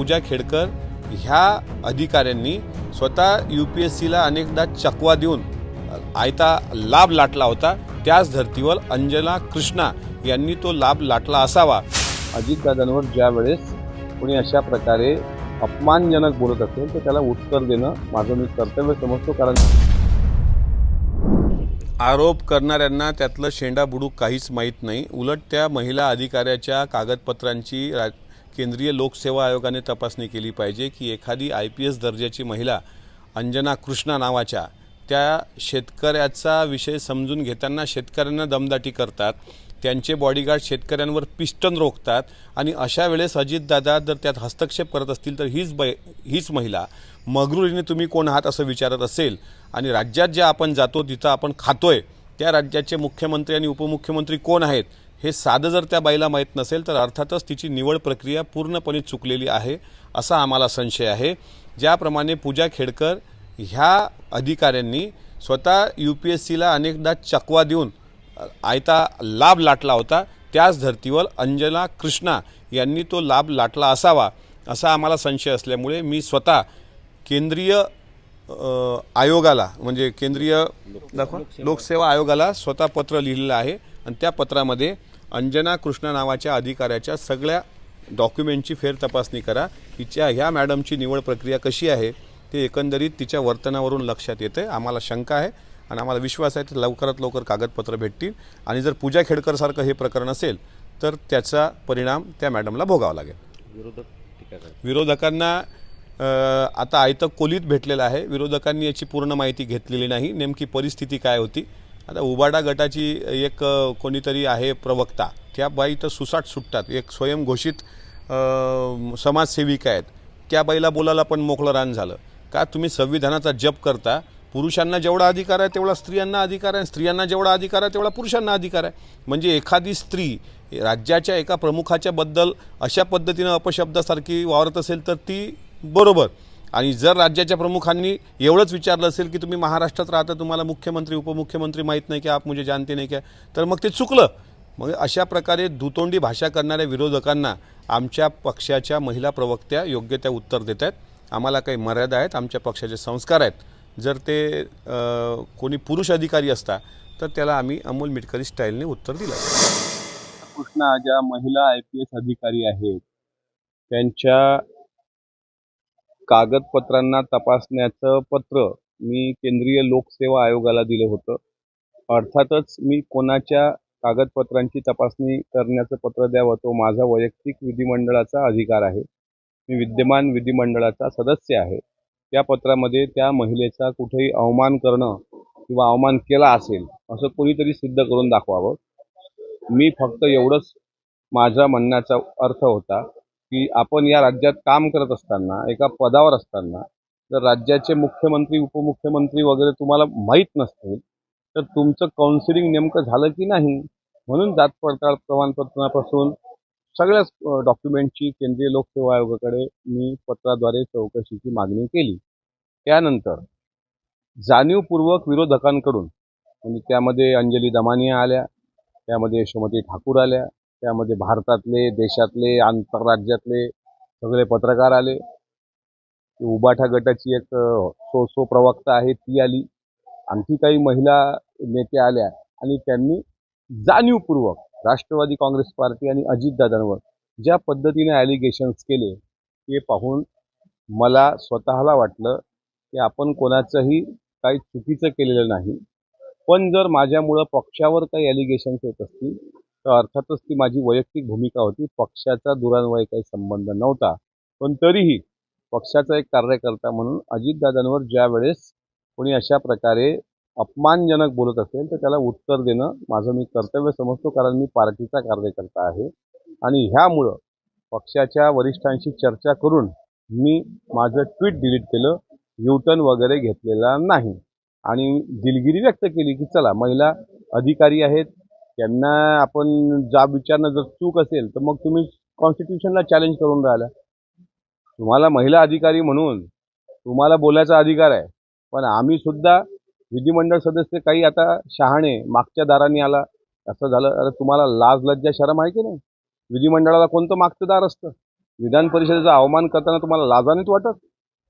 पूजा खेडकर ह्या अधिकाऱ्यांनी स्वतः यू पी एस सीला अनेकदा चकवा देऊन आयता लाभ लाटला होता. त्याच धर्तीवर अंजना कृष्णा यांनी तो लाभ लाटला असावा. अजितदादांवर ज्या वेळेस कोणी अशा प्रकारे अपमानजनक बोलत असेल तर त्याला उत्तर देणं माझं मी कर्तव्य समजतो कारण आरोप करणाऱ्यांना त्यातलं शेंडा बुडूक काहीच माहीत नाही. उलट त्या महिला अधिकाऱ्याच्या कागदपत्रांची रा केंद्रीय लोकसेवा आयोगाने तपासणी केली पाहिजे की एखादी आय पी एस दर्जाची महिला अंजना कृष्णा नावाच्या त्या शेतकऱ्याचा विषय समजून घेताना शेतकऱ्यांना दमदाटी करतात त्यांचे बॉडीगार्ड शेतकऱ्यांवर पिस्टन रोखतात आणि अशा वेळेस अजितदादा जर त्यात हस्तक्षेप करत असतील तर हीच बै हीच महिला मगरुरीने तुम्ही कोण आहात असं विचारत असेल आणि राज्यात ज्या आपण जातो तिथं आपण खातोय त्या राज्याचे मुख्यमंत्री आणि उपमुख्यमंत्री कोण आहेत? हे साधं जर त्या बाईला माहीत नसेल तर अर्थातच तिची निवड प्रक्रिया पूर्णपणे चुकलेली आहे असा आम्हाला संशय आहे. ज्याप्रमाणे पूजा खेडकर ह्या अधिकाऱ्यांनी स्वतः यू पी एस सीला अनेकदा चकवा देऊन आयता लाभ लाटला होता. त्याच धर्तीवर अंजना कृष्णा यांनी तो लाभ लाटला असावा असा आम्हाला संशय असल्यामुळे मी स्वतः केंद्रीय आयोगाला म्हणजे केंद्रीय लोकसेवा आयोगाला स्वतः पत्र लिहिलेलं आहे. आणि त्या पत्रामध्ये अंजना कृष्णा नावाच्या अधिकाऱ्याच्या सगळ्या डॉक्युमेंटची फेर तपासणी करा. तिच्या ह्या मॅडमची निवड प्रक्रिया कशी आहे ते एकंदरीत तिच्या वर्तनावरून लक्षात येतं आहे आम्हाला शंका आहे आणि आम्हाला विश्वास आहे तर लवकरात लवकर कागदपत्र भेटतील. आणि जर पूजा खेडकरसारखं हे प्रकरण असेल तर त्याचा परिणाम त्या मॅडमला भोगावा लागेल. विरोधक विरोधकांना आता आयतं कोलीत भेटलेलं आहे. विरोधकांनी याची पूर्ण माहिती घेतलेली नाही. नेमकी परिस्थिती काय होती? आता उबाडा गटाची एक कोणीतरी आहे प्रवक्ता. त्या बाई तर सुसाट सुटतात. एक स्वयंघोषित समाजसेविका आहेत. त्या बाईला बोलायला पण मोकळं रान झालं. का तुम्ही संविधानाचा जप करता? पुरुषांना जेवढा अधिकार आहे तेवढा स्त्रियांना अधिकार आहे. स्त्रियांना जेवढा अधिकार आहे तेवढा पुरुषांना अधिकार आहे. म्हणजे एखादी स्त्री राज्याच्या एका प्रमुखाच्याबद्दल अशा पद्धतीनं अपशब्दासारखी वावरत असेल तर ती बरोबर. आणि जर राज्याच्या प्रमुखांनी एवढंच विचारलं असेल की तुम्ही महाराष्ट्रात राहता तुम्हाला मुख्यमंत्री उपमुख्यमंत्री माहीत नाही की आप मुझे जानते नाही का तर मग ते चुकलं. मग अशा प्रकारे दुतोंडी भाषा करणाऱ्या विरोधकांना आमच्या पक्षाच्या महिला प्रवक्त्या योग्य त्या उत्तर देत आहेत. आम्हाला काही मर्यादा आहेत आमच्या पक्षाचे संस्कार आहेत. जर ते कोणी पुरुष अधिकारी असता तर त्याला आम्ही अमोल मिटकरी स्टाईलने उत्तर दिलं. कृष्णा ज्या महिला आय पी एस अधिकारी आहेत त्यांच्या कागदपत्रांना तपासण्याचं पत्र मी केंद्रीय लोकसेवा आयोगाला दिलं होतं. अर्थातच मी कोणाच्या कागदपत्रांची तपासणी करण्याचं पत्र द्यावं तो माझा वैयक्तिक विधिमंडळाचा अधिकार आहे. मी विद्यमान विधिमंडळाचा सदस्य आहे. त्या पत्रामध्ये त्या महिलेचा कुठेही अवमान करणं किंवा अवमान केला असेल असं कोणीतरी सिद्ध करून दाखवावं. मी फक्त एवढंच माझा म्हणण्याचा अर्थ होता. की आपण या राज्यात काम करत असताना एका पदावर असताना जर राज्याचे मुख्यमंत्री उपमुख्यमंत्री वगैरे तुम्हाला माहीत नसतील तर तुमचं काउन्सिलिंग नेमकं झालं की नाही? म्हणून जात पडताळ प्रमाणपत्रापासून सगळ्याच डॉक्युमेंटची केंद्रीय लोकसेवा आयोगाकडे मी पत्राद्वारे चौकशीची मागणी केली. त्यानंतर जाणीवपूर्वक विरोधकांकडून म्हणजे त्यामध्ये अंजली दमानिया आल्या त्यामध्ये यशोमती ठाकूर आल्या त्यामध्ये भारतातले देशातले आंतरराज्यातले सगळे पत्रकार आले. उबाठा गटाची एक सो सो प्रवक्ता आहे ती आली. आणखी काही महिला नेत्या आल्या आणि त्यांनी जाणीवपूर्वक राष्ट्रवादी काँग्रेस पार्टी आणि अजितदादांवर ज्या पद्धतीने ॲलिगेशन्स केले ते पाहून मला स्वतःला वाटलं की आपण कोणाचंही काही चुकीचं केलेलं नाही. पण जर माझ्यामुळं पक्षावर काही ॲलिगेशन्स येत असतील तर अर्थातच ती माझी वैयक्तिक भूमिका होती. पक्षाचा दुरान्वय काही संबंध नव्हता. पण तरीही पक्षाचा एक कार्यकर्ता म्हणून अजितदादांवर ज्या वेळेस कोणी अशा प्रकारे अपमानजनक बोलत असेल तर त्याला उत्तर देणं माझं मी कर्तव्य समजतो कारण मी पार्टीचा कार्यकर्ता आहे. आणि ह्यामुळं पक्षाच्या वरिष्ठांशी चर्चा करून मी माझं ट्विट डिलीट केलं. युटर्न वगैरे घेतलेला नाही. आणि दिलगिरी व्यक्त केली की चला महिला अधिकारी आहेत त्यांना आपण जाब विचारणं जर चूक असेल तर मग तुम्ही कॉन्स्टिट्यूशनला चॅलेंज करून राहिला. तुम्हाला महिला अधिकारी म्हणून तुम्हाला बोलायचा अधिकार आहे. पण आम्ही सुद्धा विधिमंडळ सदस्य काही आता शहाणे मागच्या दाराने आला असं झालं. अरे तुम्हाला लाज लज्जा शरम आहे की नाही? विधिमंडळाला कोणतं मागचं दार असतं? विधान परिषदेचा अवमान करताना तुम्हाला लाजानेच वाटत?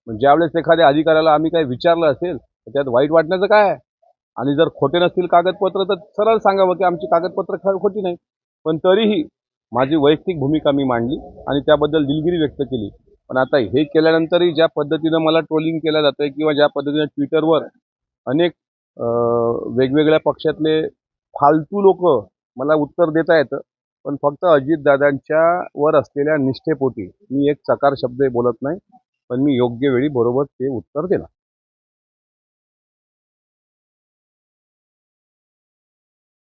पण ज्यावेळेस एखाद्या अधिकाऱ्याला आम्ही काही विचारलं असेल तर त्यात वाईट वाटण्याचं काय आहे? आणि जर खोटे नसतील कागदपत्र तर सरळ सांगावं की आमची कागदपत्र खोटी नाही. पण तरीही माझी वैयक्तिक भूमिका मी मांडली आणि त्याबद्दल दिलगिरी व्यक्त केली. पण आता हे केल्यानंतरही ज्या पद्धतीनं मला ट्रोलिंग केलं जातंय किंवा ज्या पद्धतीनं ट्विटरवर अनेक वेगवेगळ्या पक्षातले फालतू लोक मला उत्तर देता येतं पण फक्त अजितदादांच्या वर असलेल्या निष्ठेपोटी मी एक चकार शब्द बोलत नाही पण मी योग्य वेळी बरोबर ते उत्तर देणार.